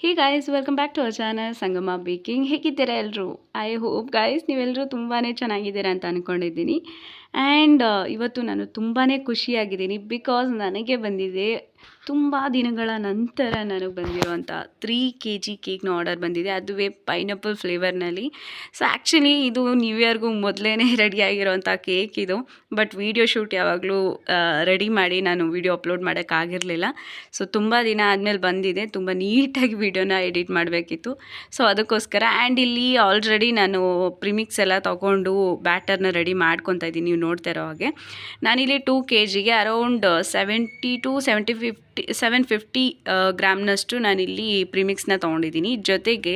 Hey guys welcome back to our channel Sangama baking ಹೇಗಿದ್ದೀರಾ ಎಲ್ಲರೂ I hope guys ನೀವೆಲ್ಲರೂ ತುಂಬಾ ಚೆನ್ನಾಗಿದ್ದೀರಾ ಅಂತ ಅಂದ್ಕೊಂಡಿದ್ದೀನಿ ಆ್ಯಂಡ್ ಇವತ್ತು ನಾನು ತುಂಬಾ ಖುಷಿಯಾಗಿದ್ದೀನಿ ಬಿಕಾಸ್ ನನಗೆ ಬಂದಿದೆ ತುಂಬ ದಿನಗಳ ನಂತರ ನನಗೆ ಬಂದಿರುವಂಥ ತ್ರೀ ಕೆ ಜಿ ಕೇಕ್ನ ಆರ್ಡರ್ ಬಂದಿದೆ. ಅದುವೇ ಪೈನಾಪಲ್ ಫ್ಲೇವರ್ನಲ್ಲಿ ಸೊ ಆ್ಯಕ್ಚುಲಿ ಇದು ನ್ಯೂ ಇಯರ್ಗೂ ಮೊದಲೇ ರೆಡಿಯಾಗಿರೋವಂಥ ಕೇಕ್ ಇದು. ಬಟ್ ವೀಡಿಯೋ ಶೂಟ್ ಯಾವಾಗಲೂ ರೆಡಿ ಮಾಡಿ ನಾನು ವೀಡಿಯೋ ಅಪ್ಲೋಡ್ ಮಾಡೋಕ್ಕಾಗಿರಲಿಲ್ಲ ಸೊ ತುಂಬ ದಿನ ಆದಮೇಲೆ ಬಂದಿದೆ. ತುಂಬ ನೀಟಾಗಿ ವೀಡಿಯೋನ ಎಡಿಟ್ ಮಾಡಬೇಕಿತ್ತು. ಸೊ ಅದಕ್ಕೋಸ್ಕರ ಆ್ಯಂಡ್ ಇಲ್ಲಿ ಆಲ್ರೆಡಿ ನಾನು ಪ್ರಿಮಿಕ್ಸ್ ಎಲ್ಲ ತೊಗೊಂಡು ಬ್ಯಾಟರ್ನ ರೆಡಿ ಮಾಡ್ಕೊತಾ ಇದ್ದೀನಿ. ನೋಡ್ತಾ ಇರೋ ಹಾಗೆ. ನಾನಿಲ್ಲಿ ಟೂ ಕೆ ಜಿಗೆ around seventy to seventy fifty seven fifty ಗ್ರಾಮ್ನಷ್ಟು ನಾನಿಲ್ಲಿ ಪ್ರಿಮಿಕ್ಸ್ನ ತೊಗೊಂಡಿದ್ದೀನಿ. ಜೊತೆಗೆ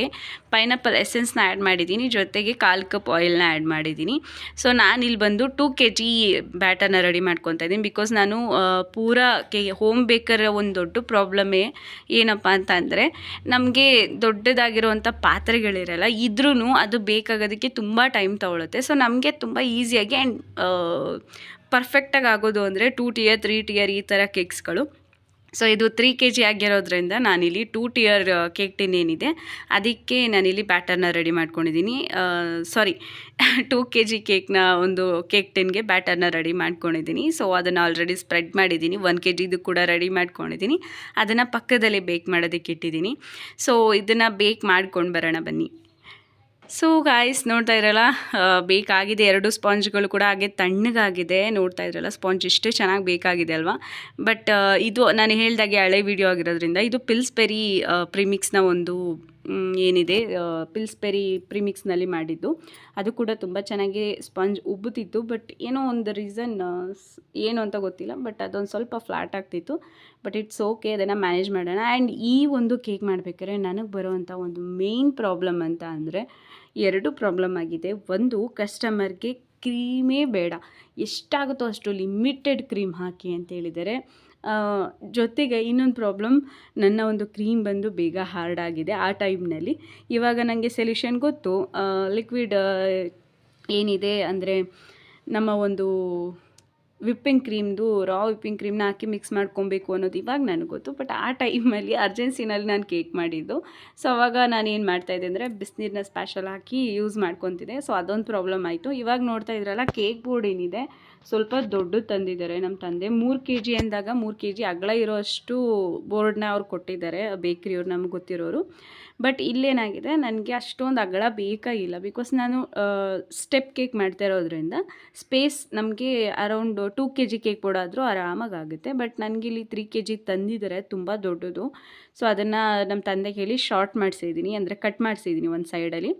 ಪೈನಾಪಲ್ ಎಸೆನ್ಸ್ನ ಆ್ಯಡ್ ಮಾಡಿದ್ದೀನಿ. ಜೊತೆಗೆ ಕಾಲು ಕಪ್ ಆಯಿಲ್ನ ಆ್ಯಡ್ ಮಾಡಿದ್ದೀನಿ. ಸೊ ನಾನಿಲ್ಲಿ ಬಂದು ಟೂ ಕೆ ಜಿ ಬ್ಯಾಟರ್ನ ರೆಡಿ ಮಾಡ್ಕೊತಾ ಇದ್ದೀನಿ. ಬಿಕಾಸ್ ನಾನು ಪೂರ ಕೆ ಹೋಮ್ ಬೇಕರ್ ಒಂದು ದೊಡ್ಡ ಪ್ರಾಬ್ಲಮ್ಮೇ ಏನಪ್ಪ ಅಂತ ಅಂದರೆ, ನಮಗೆ ದೊಡ್ಡದಾಗಿರುವಂಥ ಪಾತ್ರೆಗಳಿರಲ್ಲ ಇದ್ರೂ ಅದು ಬೇಕಾಗೋದಕ್ಕೆ ತುಂಬ ಟೈಮ್ ತೊಗೊಳುತ್ತೆ. ಸೊ ನಮಗೆ ತುಂಬ ಈಸಿಯಾಗಿ ಆ್ಯಂಡ್ ಪರ್ಫೆಕ್ಟಾಗಿ ಆಗೋದು ಅಂದರೆ ಟೂ ಟಿಯರ್ ತ್ರೀ ಟಿಯರ್ ಈ ಥರ ಕೇಕ್ಸ್ಗಳು ಸೊ ಇದು ತ್ರೀ ಕೆ ಜಿ ಆಗಿರೋದ್ರಿಂದ ನಾನಿಲ್ಲಿ ಟೂ ಟಿಯರ್ ಕೇಕ್ ಟಿನ್ ಏನಿದೆ. ಅದಕ್ಕೆ ನಾನಿಲ್ಲಿ ಬ್ಯಾಟರ್ನ ರೆಡಿ ಮಾಡ್ಕೊಂಡಿದ್ದೀನಿ ಸಾರಿ ಟೂ ಕೆ ಜಿ ಕೇಕ್ನ ಒಂದು ಕೇಕ್ ಟಿನ್ಗೆ ಬ್ಯಾಟರ್ನ ರೆಡಿ ಮಾಡ್ಕೊಂಡಿದ್ದೀನಿ ಸೊ ಅದನ್ನು ಆಲ್ರೆಡಿ ಸ್ಪ್ರೆಡ್ ಮಾಡಿದ್ದೀನಿ ಒನ್ ಕೆ ಜಿದು ಕೂಡ ರೆಡಿ ಮಾಡ್ಕೊಂಡಿದ್ದೀನಿ ಅದನ್ನು ಪಕ್ಕದಲ್ಲೇ ಬೇಕ್ ಮಾಡೋದಕ್ಕೆ ಇಟ್ಟಿದ್ದೀನಿ ಸೊ ಇದನ್ನು ಬೇಕ್ ಮಾಡ್ಕೊಂಡು ಬರೋಣ ಬನ್ನಿ. ಸೊ ಗಾಯ್ಸ್ ನೋಡ್ತಾ ಇರಲ್ಲ ಬೇಕಾಗಿದೆ ಎರಡು ಸ್ಪಾಂಜ್ಗಳು ಕೂಡ ಹಾಗೆ ತಣ್ಣಗಾಗಿದೆ. ನೋಡ್ತಾ ಇದ್ರಲ್ಲ, ಸ್ಪಾಂಜ್ ಇಷ್ಟೇ ಚೆನ್ನಾಗಿ ಬೇಕಾಗಿದೆ ಅಲ್ವಾ? ಬಟ್ ಇದು ನಾನು ಹೇಳ್ದಾಗೆ ಹಳೆ ವಿಡಿಯೋ ಆಗಿರೋದ್ರಿಂದ ಇದು ಪಿಲ್ಸ್ಬೆರಿ ಪ್ರಿಮಿಕ್ಸ್ನ ಒಂದು ಏನಿದೆ ಪಿಲ್ಸ್ಬೆರಿ ಪ್ರಿಮಿಕ್ಸ್ನಲ್ಲಿ ಮಾಡಿದ್ದು. ಅದು ಕೂಡ ತುಂಬ ಚೆನ್ನಾಗಿ ಸ್ಪಾಂಜ್ ಉಬ್ಬುತ್ತಿತ್ತು. ಬಟ್ ಏನೋ ಒಂದು ರೀಸನ್ ಏನು ಅಂತ ಗೊತ್ತಿಲ್ಲ. ಬಟ್ ಅದೊಂದು ಸ್ವಲ್ಪ ಫ್ಲಾಟ್ ಆಗ್ತಿತ್ತು. ಬಟ್ ಇಟ್ಸ್ ಓಕೆ ಅದನ್ನು ಮ್ಯಾನೇಜ್ ಮಾಡೋಣ. ಆ್ಯಂಡ್ ಈ ಒಂದು ಕೇಕ್ ಮಾಡಬೇಕಾದ್ರೆ ನನಗೆ ಬರೋವಂಥ ಒಂದು ಮೇನ್ ಪ್ರಾಬ್ಲಮ್ ಅಂತ ಅಂದರೆ ಎರಡು ಪ್ರಾಬ್ಲಮ್ ಆಗಿದೆ. ಒಂದು, ಕಸ್ಟಮರ್ಗೆ ಕ್ರೀಮೇ ಬೇಡ. ಎಷ್ಟಾಗುತ್ತೋ ಅಷ್ಟು ಲಿಮಿಟೆಡ್ ಕ್ರೀಮ್ ಹಾಕಿ ಅಂತ ಹೇಳಿದರೆ ಜೊತೆಗೆ ಇನ್ನೊಂದು ಪ್ರಾಬ್ಲಮ್, ನನ್ನ ಒಂದು ಕ್ರೀಮ್ ಬಂದು ಬೇಗ ಹಾರ್ಡ್ ಆಗಿದೆ ಆ ಟೈಮ್ನಲ್ಲಿ. ಇವಾಗ ನನಗೆ ಸೊಲ್ಯೂಷನ್ ಗೊತ್ತು ಲಿಕ್ವಿಡ್ ಏನಿದೆ ಅಂದರೆ ನಮ್ಮ ಒಂದು ವಿಪ್ಪಿಂಗ್ ಕ್ರೀಮ್ದು ರಾ ವಿಪ್ಪಿಂಗ್ ಕ್ರೀಮ್ನ ಹಾಕಿ ಮಿಕ್ಸ್ ಮಾಡ್ಕೊಬೇಕು ಅನ್ನೋದು ಇವಾಗ ನನಗೆ ಗೊತ್ತು. ಬಟ್ ಆ ಟೈಮಲ್ಲಿ ಅರ್ಜೆನ್ಸಿನಲ್ಲಿ ನಾನು ಕೇಕ್ ಮಾಡಿದ್ದು. ಸೊ ಅವಾಗ ನಾನು ಏನು ಮಾಡ್ತಾಯಿದ್ದೆ ಅಂದರೆ ಬಿಸಿನೀರನ್ನ ಸ್ಪೆಷಲ್ ಹಾಕಿ ಯೂಸ್ ಮಾಡ್ಕೊತಿದ್ದೆ. ಸೊ ಅದೊಂದು ಪ್ರಾಬ್ಲಮ್ ಆಯಿತು. ಇವಾಗ ನೋಡ್ತಾ ಇದ್ರಲ್ಲ ಕೇಕ್ ಬೋರ್ಡ್ ಏನಿದೆ. ಸ್ವಲ್ಪ ದೊಡ್ಡದು ತಂದಿದ್ದಾರೆ. ನಮ್ಮ ತಂದೆ ಮೂರು ಕೆ ಜಿ ಅಂದಾಗ ಮೂರು ಕೆ ಜಿ ಅಗಲ ಇರೋಷ್ಟು ಬೋರ್ಡ್ನ ಅವ್ರು ಕೊಟ್ಟಿದ್ದಾರೆ ಬೇಕ್ರಿಯವ್ರು ನಮ್ಗೆ ಗೊತ್ತಿರೋರು. ಬಟ್ ಇಲ್ಲೇನಾಗಿದೆ, ನನಗೆ ಅಷ್ಟೊಂದು ಅಗಳ ಬೇಕಾಗಿಲ್ಲ ಬಿಕಾಸ್ ನಾನು ಸ್ಟೆಪ್ ಕೇಕ್ ಮಾಡ್ತಾ ಇರೋದ್ರಿಂದ ಸ್ಪೇಸ್ ನಮಗೆ around two K G cake ಕೊಡಾದರೂ ಆರಾಮಾಗಿ ಆಗುತ್ತೆ ಬಟ್ ನನಗಿಲ್ಲಿ ತ್ರೀ ಕೆ ಜಿ ತಂದಿದ್ದಾರೆ, ತುಂಬ ದೊಡ್ಡದು. ಸೊ ಅದನ್ನು ನಮ್ಮ ತಂದೆಗೆ ಹೇಳಿ ಶಾರ್ಟ್ ಮಾಡಿಸಿದ್ದೀನಿ ಅಂದರೆ ಕಟ್ ಮಾಡಿಸಿದ್ದೀನಿ ಒಂದು ಸೈಡಲ್ಲಿ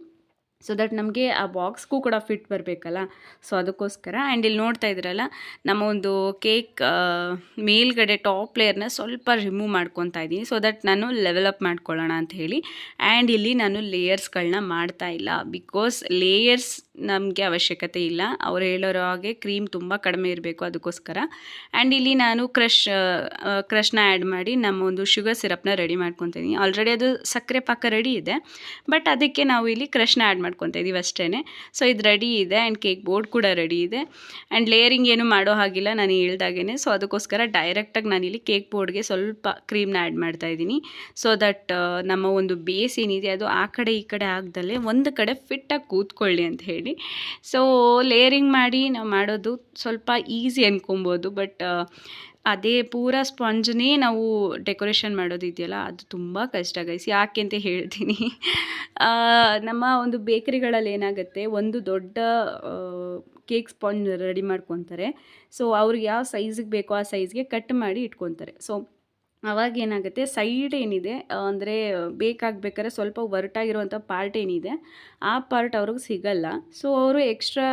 ಸೊ ದಟ್ ನಮಗೆ ಆ ಬಾಕ್ಸ್ಗೂ ಕೂಡ ಫಿಟ್ ಬರಬೇಕಲ್ಲ? ಸೊ ಅದಕ್ಕೋಸ್ಕರ ಆ್ಯಂಡ್ ಇಲ್ಲಿ ನೋಡ್ತಾ ಇದ್ರಲ್ಲ, ನಮ್ಮ ಒಂದು ಕೇಕ್ ಮೇಲ್ಗಡೆ ಟಾಪ್ ಲೇಯರ್ನ ಸ್ವಲ್ಪ ರಿಮೂವ್ ಮಾಡ್ಕೊತಾ ಇದ್ದೀನಿ. ಸೊ ದಟ್ ನಾನು ಲೆವೆಲಪ್ ಮಾಡ್ಕೊಳ್ಳೋಣ ಅಂತ ಹೇಳಿ. ಆ್ಯಂಡ್ ಇಲ್ಲಿ ನಾನು ಲೇಯರ್ಸ್ಗಳನ್ನ ಮಾಡ್ತಾ ಇಲ್ಲ. ಬಿಕಾಸ್ ಲೇಯರ್ಸ್ ನಮಗೆ ಅವಶ್ಯಕತೆ ಇಲ್ಲ. ಅವ್ರು ಹೇಳೋರೋ ಹಾಗೆ ಕ್ರೀಮ್ ತುಂಬ ಕಡಿಮೆ ಇರಬೇಕು ಅದಕ್ಕೋಸ್ಕರ. ಆ್ಯಂಡ್ ಇಲ್ಲಿ ನಾನು ಕ್ರಷ್ ಕ್ರಷ್ನ ಆ್ಯಡ್ ಮಾಡಿ ನಮ್ಮ ಒಂದು ಶುಗರ್ ಸಿರಪ್ನ ರೆಡಿ ಮಾಡ್ಕೊತೀನಿ ಆಲ್ರೆಡಿ ಅದು ಸಕ್ಕರೆ ಪಾಕ ರೆಡಿ ಇದೆ. ಬಟ್ ಅದಕ್ಕೆ ನಾವು ಇಲ್ಲಿ ಕ್ರಶ್ನ ಆ್ಯಡ್ ಮಾಡ್ಕೊತಾ ಇದ್ದೀವಿ ಅಷ್ಟೇ ಸೊ ಇದು ರೆಡಿ ಇದೆ ಆ್ಯಂಡ್ ಕೇಕ್ ಬೋರ್ಡ್ ಕೂಡ ರೆಡಿ ಇದೆ. ಆ್ಯಂಡ್ ಲೇಯರಿಂಗ್ ಏನು ಮಾಡೋ ಹಾಗಿಲ್ಲ ನಾನು ಹೇಳ್ದಾಗೇ ಸೊ ಅದಕ್ಕೋಸ್ಕರ ಡೈರೆಕ್ಟಾಗಿ ನಾನಿಲ್ಲಿ ಕೇಕ್ ಬೋರ್ಡ್ಗೆ ಸ್ವಲ್ಪ ಕ್ರೀಮ್ನ ಆ್ಯಡ್ ಮಾಡ್ತಾ ಇದ್ದೀನಿ. ಸೊ ದಟ್ ನಮ್ಮ ಒಂದು ಬೇಸ್ ಏನಿದೆ ಅದು ಆ ಕಡೆ ಈ ಕಡೆ ಆಗ್ದಲ್ಲೇ ಒಂದು ಕಡೆ ಫಿಟ್ಟಾಗಿ ಕೂತ್ಕೊಳ್ಳಿ ಅಂತ ಹೇಳಿ. ಸೊ ಲೇಯರಿಂಗ್ ಮಾಡಿ ನಾವು ಮಾಡೋದು ಸ್ವಲ್ಪ ಈಸಿ ಅಂದ್ಕೊಬೋದು ಬಟ್ ಅದೇ ಪೂರ ಸ್ಪಂಜ್ನೇ ನಾವು ಡೆಕೋರೇಷನ್ ಮಾಡೋದಿದೆಯಲ್ಲ, ಅದು ತುಂಬ ಕಷ್ಟ ಗೈಸ್, ಯಾಕೆ ಅಂತ ಹೇಳ್ತೀನಿ. ನಮ್ಮ ಒಂದು ಬೇಕರಿಗಳಲ್ಲಿ ಏನಾಗುತ್ತೆ, ಒಂದು ದೊಡ್ಡ ಕೇಕ್ ಸ್ಪಾಂಜ್ ರೆಡಿ ಮಾಡ್ಕೊತಾರೆ. ಸೊ, ಅವ್ರಿಗೆ ಯಾವ ಸೈಜಿಗೆ ಬೇಕೋ ಆ ಸೈಜ್ಗೆ ಕಟ್ ಮಾಡಿ ಇಟ್ಕೊತಾರೆ. ಸೊ ಅವಾಗ ಏನಾಗುತ್ತೆ ಸೈಡ್ ಏನಿದೆ ಅಂದರೆ ಬೇಕಾಗಬೇಕಾದ್ರೆ ಸ್ವಲ್ಪ ಒರಟಾಗಿರುವಂಥ ಪಾರ್ಟ್ ಏನಿದೆ, ಆ ಪಾರ್ಟ್ ಅವ್ರಿಗೆ ಸಿಗಲ್ಲ. ಸೊ ಅವರು ಎಕ್ಸ್ಟ್ರಾ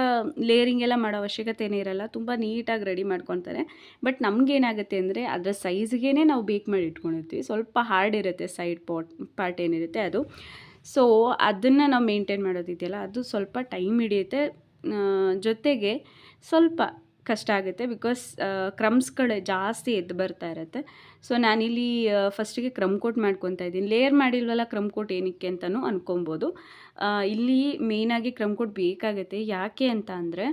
ಲೇಯರಿಂಗ್ ಎಲ್ಲ ಮಾಡೋ ಅವಶ್ಯಕತೆ ಇರಲ್ಲ, ತುಂಬ ನೀಟಾಗಿ ರೆಡಿ ಮಾಡ್ಕೊತಾರೆ. ಬಟ್ ನಮಗೇನಾಗುತ್ತೆ ಅಂದರೆ, ಅದರ ಸೈಜ್ಗೇ ನಾವು ಬೇಕ್ ಮಾಡಿ ಇಟ್ಕೊಂಡಿರ್ತೀವಿ. ಸ್ವಲ್ಪ ಹಾರ್ಡ್ ಇರುತ್ತೆ ಸೈಡ್ ಪಾಟ್ ಪಾರ್ಟ್ ಏನಿರುತ್ತೆ ಅದು. ಸೊ ಅದನ್ನು ನಾವು ಮೇಂಟೈನ್ ಮಾಡೋದಿದೆಯಲ್ಲ ಅದು ಸ್ವಲ್ಪ ಟೈಮ್ ಹಿಡಿಯುತ್ತೆ. ಜೊತೆಗೆ ಸ್ವಲ್ಪ ಕಷ್ಟ ಆಗುತ್ತೆ ಬಿಕಾಸ್ ಕ್ರಮ್ಸ್ಗಳೇ ಜಾಸ್ತಿ ಎದ್ದು ಬರ್ತಾ ಇರುತ್ತೆ. ಸೊ ನಾನಿಲ್ಲಿ ಫಸ್ಟಿಗೆ ಕ್ರಮ್ ಕೋಟ್ ಮಾಡ್ಕೊತಾ ಇದ್ದೀನಿ. ಲೇಯರ್ ಮಾಡಿಲ್ವಲ್ಲ, ಕ್ರಮ್ ಕೋಟ್ ಏನಕ್ಕೆ ಅಂತಲೂ ಅನ್ಕೊಬೋದು. ಇಲ್ಲಿ ಮೇಯ್ನಾಗಿ ಕ್ರಮ್ ಕೋಟ್ ಬೇಕಾಗುತ್ತೆ. ಯಾಕೆ ಅಂತ ಅಂದರೆ,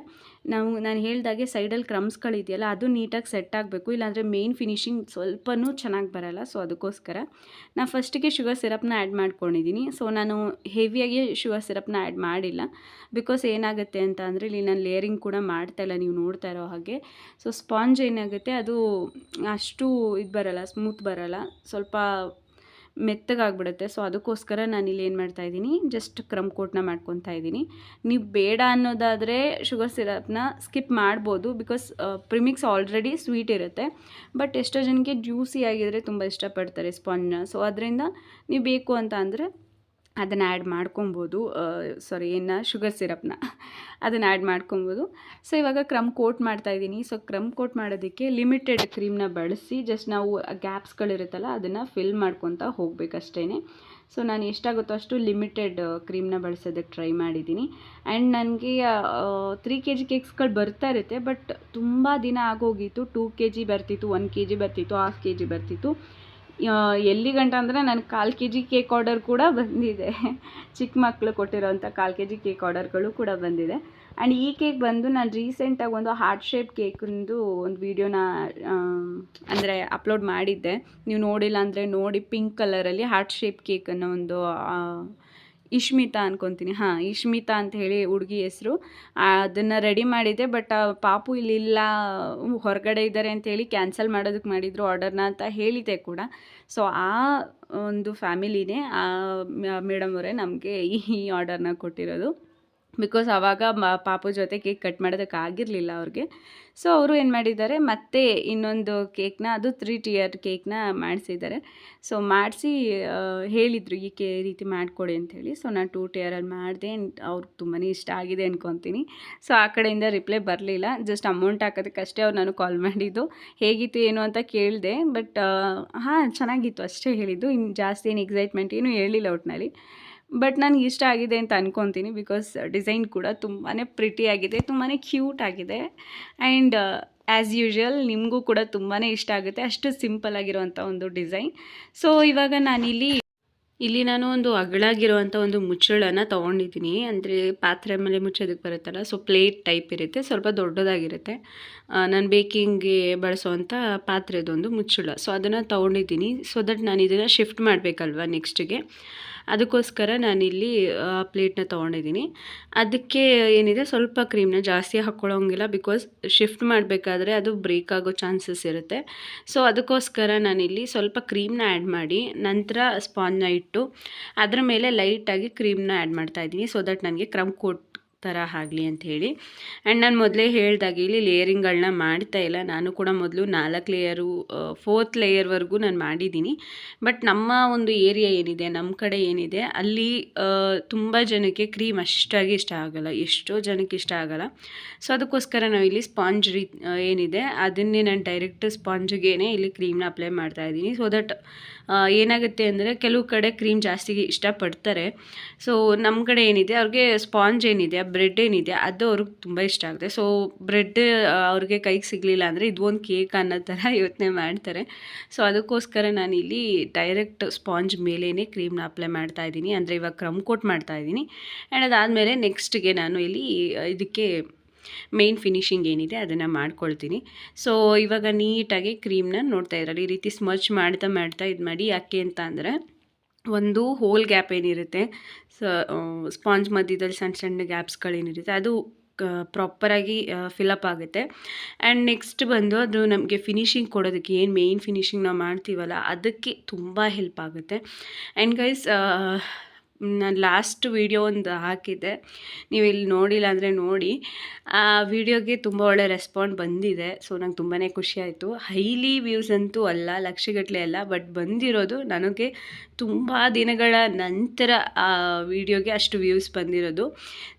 ನಾವು, ನಾನು ಹೇಳ್ದಾಗೆ ಸೈಡಲ್ಲಿ ಕ್ರಮ್ಸ್ಗಳಿದೆಯಲ್ಲ, ಅದು ನೀಟಾಗಿ ಸೆಟ್ ಆಗಬೇಕು. ಇಲ್ಲಾಂದರೆ ಮೇಯ್ನ್ ಫಿನಿಶಿಂಗ್ ಸ್ವಲ್ಪನೂ ಚೆನ್ನಾಗಿ ಬರಲ್ಲ. ಸೊ ಅದಕ್ಕೋಸ್ಕರ ನಾನು ಫಸ್ಟಿಗೆ ಶುಗರ್ ಸಿರಪ್ನ ಆ್ಯಡ್ ಮಾಡ್ಕೊಂಡಿದ್ದೀನಿ. ಸೊ ನಾನು ಹೆವಿಯಾಗಿ ಶುಗರ್ ಸಿರಪ್ನ ಆ್ಯಡ್ ಮಾಡಿಲ್ಲ. ಬಿಕಾಸ್ ಏನಾಗುತ್ತೆ ಅಂತ ಅಂದರೆ, ಇಲ್ಲಿ ನಾನು ಲೇಯರಿಂಗ್ ಕೂಡ ಮಾಡ್ತಾ ಇಲ್ಲ. ನೀವು ನೋಡ್ತಾ ಇರೋ ಹಾಗೆ. ಸೊ ಸ್ಪಾಂಜ್ ಏನಾಗುತ್ತೆ, ಅದು ಅಷ್ಟು ಇದು ಬರಲ್ಲ. ಸ್ಮೂತ್ ಬರಲ್ಲ, ಸ್ವಲ್ಪ ಮೆತ್ತಗಾಗ್ಬಿಡುತ್ತೆ. ಸೊ ಅದಕ್ಕೋಸ್ಕರ ನಾನಿಲ್ಲಿ ಏನು ಮಾಡ್ತಾ ಇದ್ದೀನಿ ಜಸ್ಟ್ ಕ್ರಮ್ ಕೋಟ್ನ ಮಾಡ್ಕೊತಾ ಇದ್ದೀನಿ. ನೀವು ಬೇಡ ಅನ್ನೋದಾದರೆ ಶುಗರ್ ಸಿರಪ್ನ ಸ್ಕಿಪ್ ಮಾಡ್ಬೋದು ಬಿಕಾಸ್ ಪ್ರಿಮಿಕ್ಸ್ ಆಲ್ರೆಡಿ ಸ್ವೀಟ್ ಇರುತ್ತೆ. ಬಟ್ ಎಷ್ಟೋ ಜನಕ್ಕೆ ಜ್ಯೂಸಿ ಆಗಿದ್ರೆ ತುಂಬ ಇಷ್ಟಪಡ್ತಾರೆ ಸ್ಪಾಂಜ್ನ ಸೊ ಅದರಿಂದ ನೀವು ಬೇಕು ಅಂತ ಅಂದರೆ ಅದನ್ನು ಆ್ಯಡ್ ಮಾಡ್ಕೊಬೋದು. ಸಾರಿ ಏನು? ಶುಗರ್ ಸಿರಪ್ನ ಅದನ್ನು ಆ್ಯಡ್ ಮಾಡ್ಕೊಬೋದು. ಸೊ ಇವಾಗ ಕ್ರಮ್ ಕೋಟ್ ಮಾಡ್ತಾ ಇದ್ದೀನಿ. ಸೊ ಕ್ರಮ್ ಕೋಟ್ ಮಾಡೋದಕ್ಕೆ ಲಿಮಿಟೆಡ್ ಕ್ರೀಮ್ನ ಬಳಸಿ ಜಸ್ಟ್ ನಾವು ಗ್ಯಾಪ್ಸ್ಗಳಿರುತ್ತಲ್ಲ ಅದನ್ನು ಫಿಲ್ ಮಾಡ್ಕೊತಾ ಹೋಗಬೇಕಷ್ಟೇ ಸೊ ನಾನು ಎಷ್ಟಾಗುತ್ತೋ ಅಷ್ಟು ಲಿಮಿಟೆಡ್ ಕ್ರೀಮ್ನ ಬಳಸೋದಕ್ಕೆ ಟ್ರೈ ಮಾಡಿದ್ದೀನಿ. ಆ್ಯಂಡ್ ನನಗೆ ತ್ರೀ ಕೆ ಜಿ ಕೇಕ್ಸ್ಗಳು ಬರ್ತಾ ಇರುತ್ತೆ ಬಟ್ ತುಂಬ ದಿನ ಆಗೋಗಿತ್ತು ಟೂ ಕೆ ಜಿ ಬರ್ತಿತ್ತು ಒನ್ ಕೆ ಜಿ ಬರ್ತಿತ್ತು ಹಾಫ್ ಕೆ ಜಿ ಬರ್ತಿತ್ತು. ಎಲ್ಲಿ ಗಂಟ ಅಂದರೆ ನನಗೆ ಕಾಲು ಕೆ ಜಿ ಕೇಕ್ ಆರ್ಡರ್ ಕೂಡ ಬಂದಿದೆ. ಚಿಕ್ಕ ಮಕ್ಕಳು ಕೊಟ್ಟಿರೋಂಥ ಕಾಲು ಕೆ ಜಿ ಕೇಕ್ ಆರ್ಡರ್ಗಳು ಕೂಡ ಬಂದಿದೆ. ಆ್ಯಂಡ್ ಈ ಕೇಕ್ ಬಂದು ನಾನು ರೀಸೆಂಟಾಗಿ ಒಂದು ಹಾರ್ಟ್ ಶೇಪ್ ಕೇಕಿಂದು ಒಂದು ವೀಡಿಯೋನ ಅಂದರೆ ಅಪ್ಲೋಡ್ ಮಾಡಿದ್ದೆ. ನೀವು ನೋಡಿಲ್ಲ ಅಂದರೆ ನೋಡಿ ಪಿಂಕ್ ಕಲರಲ್ಲಿ ಹಾರ್ಟ್ ಶೇಪ್ ಕೇಕ್ ಅನ್ನೋ ಒಂದು ಇಶ್ಮಿತಾ ಅನ್ಕೊತೀನಿ. ಹಾಂ, ಇಶ್ಮಿತಾ ಅಂತ ಹೇಳಿ ಹುಡುಗಿ ಹೆಸರು. ಅದನ್ನು ರೆಡಿ ಮಾಡಿದ್ದೆ ಬಟ್ ಪಾಪು ಇಲ್ಲಿಲ್ಲ, ಹೊರಗಡೆ ಇದ್ದಾರೆ ಅಂತೇಳಿ ಕ್ಯಾನ್ಸಲ್ ಮಾಡೋದಕ್ಕೆ ಮಾಡಿದರು ಆರ್ಡರ್ನ ಅಂತ ಹೇಳಿದೆ ಕೂಡ. ಸೊ ಆ ಒಂದು ಫ್ಯಾಮಿಲಿನೇ ಆ ಮೇಡಮ್ ಅವರೇ ನಮಗೆ ಈ ಆರ್ಡರ್ನ ಕೊಟ್ಟಿರೋದು. ಬಿಕಾಸ್ ಆವಾಗ ಮ, ಪಾಪು ಜೊತೆ ಕೇಕ್ ಕಟ್ ಮಾಡೋದಕ್ಕೆ ಆಗಿರಲಿಲ್ಲ ಅವ್ರಿಗೆ. ಸೊ ಅವರು ಏನು ಮಾಡಿದ್ದಾರೆ, ಮತ್ತೆ ಇನ್ನೊಂದು ಕೇಕ್ನ ಅದು ತ್ರೀ ಟಿಯರ್ ಕೇಕ್ನ ಮಾಡಿಸಿದ್ದಾರೆ. ಸೊ ಮಾಡಿಸಿ ಹೇಳಿದರು ಈ ಕೇ ರೀತಿ ಮಾಡಿಕೊಡಿ ಅಂಥೇಳಿ ಸೊ ನಾನು ಟೂ ಟಿಯರಲ್ಲಿ ಮಾಡಿದೆ, ಅವ್ರಿಗೆ ತುಂಬಾ ಇಷ್ಟ ಆಗಿದೆ ಅಂದ್ಕೊತೀನಿ ಸೊ ಆ ಕಡೆಯಿಂದ ರಿಪ್ಲೈ ಬರಲಿಲ್ಲ. ಜಸ್ಟ್ ಅಮೌಂಟ್ ಹಾಕೋದಕ್ಕಷ್ಟೇ ಅವ್ರು ನಾನು ಕಾಲ್ ಮಾಡಿದ್ದು. ಹೇಗಿತ್ತು, ಏನು ಅಂತ ಕೇಳಿದೆ ಬಟ್ ಹಾಂ, ಚೆನ್ನಾಗಿತ್ತು ಅಷ್ಟೇ ಹೇಳಿದ್ದು. ಇನ್ನು ಜಾಸ್ತಿ ಏನು ಎಕ್ಸೈಟ್ಮೆಂಟ್ ಏನು ಹೇಳಿಲ್ಲ ಒಟ್ಟಿನಲ್ಲಿ ಬಟ್ ನನಗೆ ಇಷ್ಟ ಆಗಿದೆ ಅಂತ ಅನ್ಕೊತೀನಿ ಬಿಕಾಸ್ ಡಿಸೈನ್ ಕೂಡ ತುಂಬಾ ಪ್ರಿಟಿ ಆಗಿದೆ ತುಂಬಾ ಕ್ಯೂಟ್ ಆಗಿದೆ. ಆ್ಯಂಡ್ ಆ್ಯಸ್ ಯೂಶ್ವಲ್ ನಿಮಗೂ ಕೂಡ ತುಂಬಾ ಇಷ್ಟ ಆಗುತ್ತೆ, ಅಷ್ಟು ಸಿಂಪಲ್ ಆಗಿರುವಂಥ ಒಂದು ಡಿಸೈನ್. ಸೊ ಇವಾಗ ನಾನಿಲ್ಲಿ, ಇಲ್ಲಿ ನಾನು ಒಂದು ಅಗಳಾಗಿರುವಂಥ ಒಂದು ಮುಚ್ಚಳನ ತೊಗೊಂಡಿದ್ದೀನಿ. ಅಂದರೆ ಪಾತ್ರೆ ಮೇಲೆ ಮುಚ್ಚೋದಕ್ಕೆ ಬರುತ್ತಲ್ಲ ಸೊ ಪ್ಲೇಟ್ ಟೈಪ್ ಇರುತ್ತೆ, ಸ್ವಲ್ಪ ದೊಡ್ಡದಾಗಿರುತ್ತೆ. ನಾನು ಬೇಕಿಂಗ್ಗೆ ಬಳಸೋವಂಥ ಪಾತ್ರೆದೊಂದು ಮುಚ್ಚಳ. ಸೊ ಅದನ್ನು ತೊಗೊಂಡಿದ್ದೀನಿ. ಸೊ ದಟ್ ನಾನು ಇದನ್ನು ಶಿಫ್ಟ್ ಮಾಡಬೇಕಲ್ವ ನೆಕ್ಸ್ಟಿಗೆ ಅದಕ್ಕೋಸ್ಕರ ನಾನಿಲ್ಲಿ ಪ್ಲೇಟ್ನ ತೊಗೊಂಡಿದ್ದೀನಿ. ಅದಕ್ಕೆ ಏನಿದೆ, ಸ್ವಲ್ಪ ಕ್ರೀಮ್ನ ಜಾಸ್ತಿ ಹಾಕ್ಕೊಳ್ಳೋಂಗಿಲ್ಲ ಬಿಕಾಸ್ ಶಿಫ್ಟ್ ಮಾಡಬೇಕಾದ್ರೆ ಅದು ಬ್ರೇಕ್ ಆಗೋ ಚಾನ್ಸಸ್ ಇರುತ್ತೆ. ಸೊ, ಅದಕ್ಕೋಸ್ಕರ ನಾನಿಲ್ಲಿ ಸ್ವಲ್ಪ ಕ್ರೀಮ್ನ ಆ್ಯಡ್ ಮಾಡಿ, ನಂತರ ಸ್ಪಾನ್ನ ಇಟ್ಟು, ಅದರ ಮೇಲೆ ಲೈಟಾಗಿ ಕ್ರೀಮ್ನ ಆ್ಯಡ್ ಮಾಡ್ತಾ ಇದ್ದೀನಿ ಸೊ ದಟ್ ನನಗೆ ಕ್ರಮ್ ಕೋಟ್ ಥರ ಆಗಲಿ ಅಂತ ಹೇಳಿ. ಆ್ಯಂಡ್ ನಾನು ಮೊದಲೇ ಹೇಳ್ದಾಗೆ ಇಲ್ಲಿ ಲೇಯರಿಂಗ್ಗಳನ್ನ ಮಾಡ್ತಾ ಇಲ್ಲ. ನಾನು ಕೂಡ ಮೊದಲು ನಾಲ್ಕು ಲೇಯರು ಫೋರ್ತ್ ಲೇಯರ್ವರೆಗೂ ನಾನು ಮಾಡಿದ್ದೀನಿ. ಬಟ್ ನಮ್ಮ ಒಂದು ಏರಿಯಾ ಏನಿದೆ ನಮ್ಮ ಕಡೆ ಏನಿದೆ, ಅಲ್ಲಿ ತುಂಬ ಜನಕ್ಕೆ ಕ್ರೀಮ್ ಅಷ್ಟಾಗಿ ಇಷ್ಟ ಆಗಲ್ಲ. ಎಷ್ಟೋ ಜನಕ್ಕೆ ಇಷ್ಟ ಆಗಲ್ಲ. ಸೊ ಅದಕ್ಕೋಸ್ಕರ ನಾವು ಇಲ್ಲಿ ಸ್ಪಾಂಜ್ ರೀ ಏನಿದೆ, ಅದನ್ನೇ ನಾನು ಡೈರೆಕ್ಟ್ ಸ್ಪಾಂಜ್ಗೇನೆ ಇಲ್ಲಿ ಕ್ರೀಮ್ನ ಅಪ್ಲೈ ಮಾಡ್ತಾ ಇದ್ದೀನಿ. ಸೊ ದಟ್ ಏನಾಗುತ್ತೆ ಅಂದರೆ ಕೆಲವು ಕಡೆ ಕ್ರೀಮ್ ಜಾಸ್ತಿ ಇಷ್ಟಪಡ್ತಾರೆ. ಸೊ ನಮ್ಮ ಕಡೆ ಏನಿದೆ, ಅವ್ರಿಗೆ ಸ್ಪಾಂಜ್ ಏನಿದೆ ಬ್ರೆಡ್ ಏನಿದೆ, ಅದು ಅವ್ರಿಗೆ ತುಂಬ ಇಷ್ಟ ಆಗುತ್ತೆ. ಸೊ ಬ್ರೆಡ್ ಅವ್ರಿಗೆ ಕೈಗೆ ಸಿಗಲಿಲ್ಲ ಅಂದರೆ ಇದು ಒಂದು ಕೇಕ್ ಅನ್ನೋ ಥರ ಯೋಚನೆ ಮಾಡ್ತಾರೆ. ಸೊ ಅದಕ್ಕೋಸ್ಕರ ನಾನು ಇಲ್ಲಿ ಡೈರೆಕ್ಟ್ ಸ್ಪಾಂಜ್ ಮೇಲೇ ಕ್ರೀಮ್ನ ಅಪ್ಲೈ ಮಾಡ್ತಾ ಇದ್ದೀನಿ. ಅಂದರೆ ಇವಾಗ ಕ್ರಮ್ ಕೋಟ್ ಮಾಡ್ತಾ ಇದ್ದೀನಿ. ಆ್ಯಂಡ್ ಅದಾದಮೇಲೆ ನೆಕ್ಸ್ಟ್ಗೆ ನಾನು ಇಲ್ಲಿ ಇದಕ್ಕೆ ಮೇನ್ ಫಿನಿಶಿಂಗ್ ಏನಿದೆ ಅದನ್ನು ಮಾಡ್ಕೊಳ್ತೀನಿ. ಸೊ ಇವಾಗ ನೀಟಾಗಿ ಕ್ರೀಮ್ನ ನೋಡ್ತಾ ಇದ್ರಲ್ಲಿ ಈ ರೀತಿ ಸ್ಮಚ್ ಮಾಡ್ತಾ ಮಾಡ್ತಾ ಇದು ಮಾಡಿ ಯಾಕೆ ಅಂತ ಅಂದರೆ ಒಂದು ಹೋಲ್ ಗ್ಯಾಪ್ ಏನಿರುತ್ತೆ. ಸ ಸ್ಪಾಂಜ್ ಮಧ್ಯದಲ್ಲಿ ಸಣ್ಣ ಸಣ್ಣ ಗ್ಯಾಪ್ಸ್ಗಳೇನಿರುತ್ತೆ ಅದು ಪ್ರಾಪರಾಗಿ ಫಿಲಪ್ ಆಗುತ್ತೆ. ಆ್ಯಂಡ್ ನೆಕ್ಸ್ಟ್ ಬಂದು ಅದು ನಮಗೆ ಫಿನಿಶಿಂಗ್ ಕೊಡೋದಕ್ಕೆ ಏನು ಮೇಯ್ನ್ ಫಿನಿಶಿಂಗ್ ನಾವು ಮಾಡ್ತೀವಲ್ಲ, ಅದಕ್ಕೆ ತುಂಬ ಹೆಲ್ಪ್ ಆಗುತ್ತೆ. ಆ್ಯಂಡ್ ಗೈಸ್ ನಾನು ಲಾಸ್ಟ್ ವೀಡಿಯೋ ಒಂದು ಹಾಕಿದ್ದೆ. ನೀವು ಇಲ್ಲಿ ನೋಡಿಲ್ಲ ಅಂದರೆ ನೋಡಿ. ಆ ವಿಡಿಯೋಗೆ ತುಂಬ ಒಳ್ಳೆ ರೆಸ್ಪಾಂಡ್ ಬಂದಿದೆ. ಸೊ ನಂಗೆ ತುಂಬಾ ಖುಷಿ ಆಯಿತು. ಹೈಲಿ ವ್ಯೂಸ್ ಅಂತೂ ಅಲ್ಲ ಲಕ್ಷಗಟ್ಟಲೆ ಅಲ್ಲ ಬಟ್ ಬಂದಿರೋದು ನನಗೆ ತುಂಬ ದಿನಗಳ ನಂತರ ಆ ವಿಡಿಯೋಗೆ ಅಷ್ಟು ವ್ಯೂಸ್ ಬಂದಿರೋದು.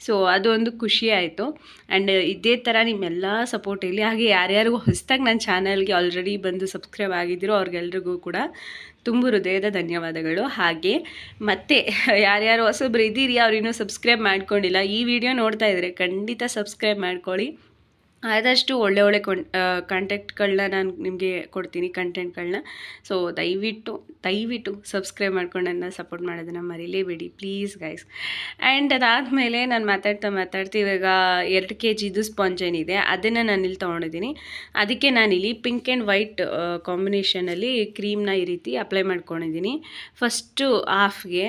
ಸೊ ಅದೊಂದು ಖುಷಿ ಆಯಿತು. ಆ್ಯಂಡ್ ಇದೇ ಥರ ನಿಮ್ಮೆಲ್ಲ ಸಪೋರ್ಟ್ ಇರಲಿ ಹಾಗೆ ಯಾರ್ಯಾರಿಗೂ ಹೊಸದಾಗಿ ನನ್ನ ಚಾನಲ್ಗೆ ಆಲ್ರೆಡಿ ಬಂದು ಸಬ್ಸ್ಕ್ರೈಬ್ ಆಗಿದ್ದೀರೋ ಅವ್ರಿಗೆಲ್ರಿಗೂ ಕೂಡ ತುಂಬ ಹೃದಯದ ಧನ್ಯವಾದಗಳು. ಹಾಗೆ ಮತ್ತೆ ಯಾರ್ಯಾರು ಹೊಸಬ್ರು ಇದ್ದೀರಿ, ಅವ್ರು ಇನ್ನೂ ಸಬ್ಸ್ಕ್ರೈಬ್ ಮಾಡ್ಕೊಂಡಿಲ್ಲ, ಈ ವಿಡಿಯೋ ನೋಡ್ತಾ ಇದ್ರೆ ಖಂಡಿತ ಸಬ್ಸ್ಕ್ರೈಬ್ ಮಾಡ್ಕೊಳ್ಳಿ. ಆದಷ್ಟು ಒಳ್ಳೆ ಒಳ್ಳೆ ಕೊನ್ ಕಾಂಟ್ಯಾಕ್ಟ್ಗಳನ್ನ ನಾನು ನಿಮಗೆ ಕೊಡ್ತೀನಿ ಕಂಟೆಂಟ್ಗಳನ್ನ ಸೊ ದಯವಿಟ್ಟು ದಯವಿಟ್ಟು ಸಬ್ಸ್ಕ್ರೈಬ್ ಮಾಡ್ಕೊಂಡು ನನ್ನ ಸಪೋರ್ಟ್ ಮಾಡೋದನ್ನು ಮರೀಲೇಬೇಡಿ ಪ್ಲೀಸ್ ಗೈಸ್ ಆ್ಯಂಡ್ ಅದಾದಮೇಲೆ ನಾನು ಮಾತಾಡ್ತಾ ಮಾತಾಡ್ತಾ ಇವಾಗ ಎರಡು ಕೆ ಜಿದು ಸ್ಪಾಂಜ್ ಏನಿದೆ, ಅದನ್ನು ನಾನು ಇಲ್ಲಿ ತೊಗೊಂಡಿದ್ದೀನಿ. ಅದಕ್ಕೆ ನಾನು ಇಲ್ಲಿ ಪಿಂಕ್ ಆ್ಯಂಡ್ ವೈಟ್ ಕಾಂಬಿನೇಷನಲ್ಲಿ ಕ್ರೀಮ್ನ ಈ ರೀತಿ ಅಪ್ಲೈ ಮಾಡ್ಕೊಂಡಿದ್ದೀನಿ. ಫಸ್ಟು ಹಾಫ್ಗೆ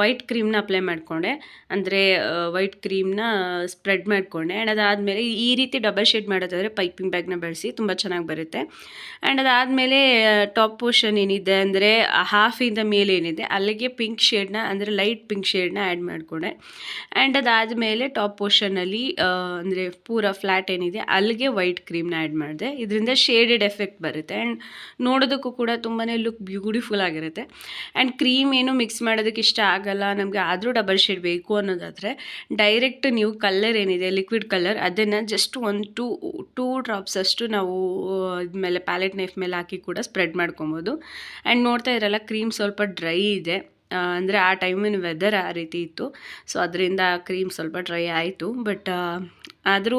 ವೈಟ್ ಕ್ರೀಮ್ನ ಅಪ್ಲೈ ಮಾಡಿಕೊಂಡೆ. ಅಂದರೆ ವೈಟ್ ಕ್ರೀಮ್ನ ಸ್ಪ್ರೆಡ್ ಮಾಡಿಕೊಂಡೆ. ಆ್ಯಂಡ್ ಅದಾದಮೇಲೆ ಈ ರೀತಿ ಡಬಲ್ ಶೇಡ್ ಮಾಡೋದಾದರೆ ಪೈಪಿಂಗ್ ಬ್ಯಾಗ್ನ ಬಳಸಿ ತುಂಬ ಚೆನ್ನಾಗಿ ಬರುತ್ತೆ. ಆ್ಯಂಡ್ ಅದಾದಮೇಲೆ ಟಾಪ್ ಪೋರ್ಷನ್ ಏನಿದೆ ಅಂದರೆ ಹಾಫಿಂದ ಮೇಲೆ ಏನಿದೆ, ಅಲ್ಲಿಗೆ ಪಿಂಕ್ ಶೇಡ್ನ ಅಂದರೆ ಲೈಟ್ ಪಿಂಕ್ ಶೇಡ್ನ ಆ್ಯಡ್ ಮಾಡಿಕೊಂಡೆ. ಆ್ಯಂಡ್ ಅದಾದಮೇಲೆ ಟಾಪ್ ಪೋರ್ಷನಲ್ಲಿ ಅಂದರೆ ಪೂರ ಫ್ಲ್ಯಾಟ್ ಏನಿದೆ, ಅಲ್ಲಿಗೆ ವೈಟ್ ಕ್ರೀಮ್ನ ಆ್ಯಡ್ ಮಾಡಿದೆ. ಇದರಿಂದ ಶೇಡೆಡ್ ಎಫೆಕ್ಟ್ ಬರುತ್ತೆ. ಆ್ಯಂಡ್ ನೋಡೋದಕ್ಕೂ ಕೂಡ ತುಂಬಾ ಲುಕ್ ಬ್ಯೂಟಿಫುಲ್ ಆಗಿರುತ್ತೆ. ಆ್ಯಂಡ್ ಕ್ರೀಮ್ ಏನು ಮಿಕ್ಸ್ ಮಾಡೋದಕ್ಕೆ ಆಗಲ್ಲ, ನಮಗೆ ಆದರೂ ಡಬಲ್ ಶೇಡ್ ಬೇಕು ಅನ್ನೋದಾದರೆ ಡೈರೆಕ್ಟ್ ನೀವು ಕಲ್ಲರ್ ಏನಿದೆ ಲಿಕ್ವಿಡ್ ಕಲ್ಲರ್ ಅದನ್ನು ಜಸ್ಟ್ ಒಂದು ಟೂ ಟೂ ಡ್ರಾಪ್ಸ್ ಅಷ್ಟು ನಾವು ಇದ್ಮೇಲೆ ಪ್ಯಾಲೆಟ್ ನೈಫ್ ಮೇಲೆ ಹಾಕಿ ಕೂಡ ಸ್ಪ್ರೆಡ್ ಮಾಡ್ಕೊಬೋದು. ಆ್ಯಂಡ್ ನೋಡ್ತಾ ಇರಲ್ಲ ಕ್ರೀಮ್ ಸ್ವಲ್ಪ ಡ್ರೈ ಇದೆ. ಅಂದರೆ ಆ ಟೈಮಿನ ವೆದರ್ ಆ ರೀತಿ ಇತ್ತು. ಸೊ ಅದರಿಂದ ಕ್ರೀಮ್ ಸ್ವಲ್ಪ ಡ್ರೈ ಆಯಿತು. ಬಟ್ ಆದರೂ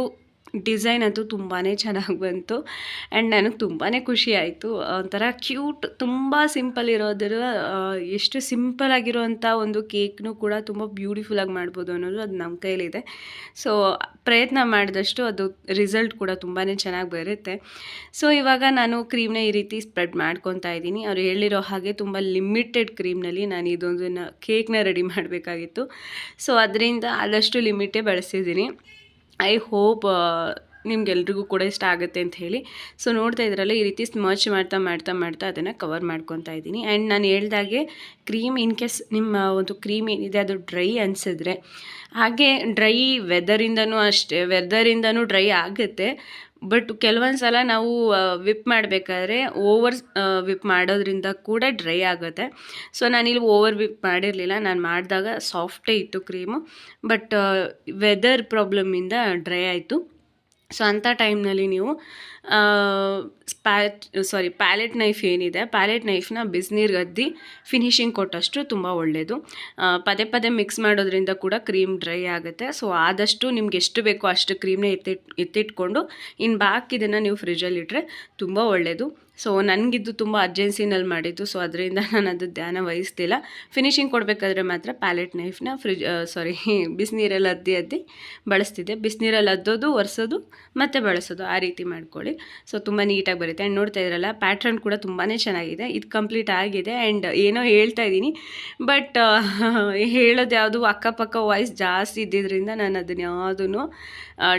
ಡಿಸೈನ್ ಅಂತೂ ತುಂಬಾ ಚೆನ್ನಾಗಿ ಬಂತು. ಆ್ಯಂಡ್ ನನಗೆ ತುಂಬಾ ಖುಷಿ ಆಯಿತು. ಒಂಥರ ಕ್ಯೂಟ್, ತುಂಬ ಸಿಂಪಲ್ ಇರೋದ್ರ ಎಷ್ಟು ಸಿಂಪಲ್ ಆಗಿರೋವಂಥ ಒಂದು ಕೇಕ್ನು ಕೂಡ ತುಂಬ ಬ್ಯೂಟಿಫುಲ್ಲಾಗಿ ಮಾಡ್ಬೋದು ಅನ್ನೋದು ಅದು ನಮ್ಮ ಕೈಲಿದೆ. ಸೊ ಪ್ರಯತ್ನ ಮಾಡಿದಷ್ಟು ಅದು ರಿಸಲ್ಟ್ ಕೂಡ ತುಂಬಾ ಚೆನ್ನಾಗಿ ಬರುತ್ತೆ. ಸೊ ಇವಾಗ ನಾನು ಕ್ರೀಮ್ನ ಈ ರೀತಿ ಸ್ಪ್ರೆಡ್ ಮಾಡ್ಕೊತಾ ಇದ್ದೀನಿ. ಅವ್ರು ಹೇಳಿರೋ ಹಾಗೆ ತುಂಬ ಲಿಮಿಟೆಡ್ ಕ್ರೀಮ್ನಲ್ಲಿ ನಾನು ಇದೊಂದನ್ನು ಕೇಕ್ನ ರೆಡಿ ಮಾಡಬೇಕಾಗಿತ್ತು. ಸೊ ಅದರಿಂದ ಆದಷ್ಟು ಲಿಮಿಟೇ ಬಳಸಿದ್ದೀನಿ. ಐ ಹೋಪ್ ನಿಮ್ಗೆಲ್ರಿಗೂ ಕೂಡ ಇಷ್ಟ ಆಗುತ್ತೆ ಅಂತ ಹೇಳಿ. ಸೊ ನೋಡ್ತಾ ಇದ್ರಲ್ಲ, ಈ ರೀತಿ ಸ್ಮಚ್ ಮಾಡ್ತಾ ಮಾಡ್ತಾ ಮಾಡ್ತಾ ಅದನ್ನು ಕವರ್ ಮಾಡ್ಕೊತಾ ಇದ್ದೀನಿ. ಆ್ಯಂಡ್ ನಾನು ಹೇಳ್ದಾಗೆ ಕ್ರೀಮ್ ಇನ್ ಕೇಸ್ ನಿಮ್ಮ ಒಂದು ಕ್ರೀಮ್ ಏನಿದೆ, ಅದು ಡ್ರೈ ಅನಿಸಿದ್ರೆ, ಹಾಗೆ ಡ್ರೈ ವೆದರಿಂದನೂ ಅಷ್ಟೇ ವೆದರಿಂದನೂ ಡ್ರೈ ಆಗುತ್ತೆ. ಬಟ್ ಕೆಲವೊಂದು ಸಲ ನಾವು ವಿಪ್ ಮಾಡಬೇಕಾದ್ರೆ ಓವರ್ ವಿಪ್ ಮಾಡೋದ್ರಿಂದ ಕೂಡ ಡ್ರೈ ಆಗುತ್ತೆ. ಸೊ ನಾನಿಲ್ಲಿ ಓವರ್ ವಿಪ್ ಮಾಡಿರಲಿಲ್ಲ. ನಾನು ಮಾಡಿದಾಗ ಸಾಫ್ಟೇ ಇತ್ತು ಕ್ರೀಮು ಬಟ್ ವೆದರ್ ಪ್ರಾಬ್ಲಮ್ಮಿಂದ ಡ್ರೈ ಆಯಿತು. ಸೊ ಅಂಥ ಟೈಮ್ನಲ್ಲಿ ನೀವು ಸ್ಪ್ಯಾಟ್ ಸಾರಿ ಪ್ಯಾಲೆಟ್ ನೈಫ್ ಏನಿದೆ ಪ್ಯಾಲೆಟ್ ನೈಫ್ನ ಬಿಸಿನೀರಿಗೆ ಅದ್ದಿ ಫಿನಿಶಿಂಗ್ ಕೊಟ್ಟಷ್ಟು ತುಂಬ ಒಳ್ಳೆಯದು ಪದೇ ಪದೇ ಮಿಕ್ಸ್ ಮಾಡೋದ್ರಿಂದ ಕೂಡ ಕ್ರೀಮ್ ಡ್ರೈ ಆಗುತ್ತೆ. ಸೊ ಆದಷ್ಟು ನಿಮ್ಗೆ ಎಷ್ಟು ಬೇಕೋ ಅಷ್ಟು ಕ್ರೀಮ್ನ ಎತ್ತಿಟ್, ಎತ್ತಿಟ್ಕೊಂಡು ಇನ್ನು ಬಾಕಿದನ್ನು ನೀವು ಫ್ರಿಜ್ಜಲ್ಲಿ ಇಟ್ಟರೆ ತುಂಬ ಒಳ್ಳೆಯದು ಸೊ ನನಗಿದ್ದು ತುಂಬ ಅರ್ಜೆನ್ಸಿನಲ್ಲಿ ಮಾಡಿದ್ದು. ಸೊ ಅದರಿಂದ ನಾನು ಅದು ಧ್ಯಾನ ವಹಿಸ್ತಿಲ್ಲ. ಫಿನಿಶಿಂಗ್ ಕೊಡಬೇಕಾದ್ರೆ ಮಾತ್ರ ಪ್ಯಾಲೆಟ್ ನೈಫ್ನ ಫ್ರಿಜ್ ಸಾರಿ ಬಿಸಿನೀರಲ್ಲಿ ಅದ್ದಿ ಅದ್ದಿ ಬಳಸ್ತಿದ್ದೆ. ಬಿಸಿನೀರಲ್ಲಿ ಅದ್ದೋದು, ಒರೆಸೋದು, ಮತ್ತೆ ಬಳಸೋದು. ಆ ರೀತಿ ಮಾಡ್ಕೊಳ್ಳಿ. ಸೊ ತುಂಬ ನೀಟಾಗಿ ಬರುತ್ತೆ. ಆ್ಯಂಡ್ ನೋಡ್ತಾ ಇದ್ರಲ್ಲ ಪ್ಯಾಟ್ರನ್ ಕೂಡ ತುಂಬಾ ಚೆನ್ನಾಗಿದೆ. ಇದು ಕಂಪ್ಲೀಟ್ ಆಗಿದೆ. ಆ್ಯಂಡ್ ಏನೋ ಹೇಳ್ತಾ ಇದ್ದೀನಿ. ಬಟ್ ಹೇಳೋದು ಯಾವುದು ಅಕ್ಕಪಕ್ಕ ವಾಯ್ಸ್ ಜಾಸ್ತಿ ಇದ್ದಿದ್ದರಿಂದ ನಾನು ಅದನ್ನ ಯಾವುದೂ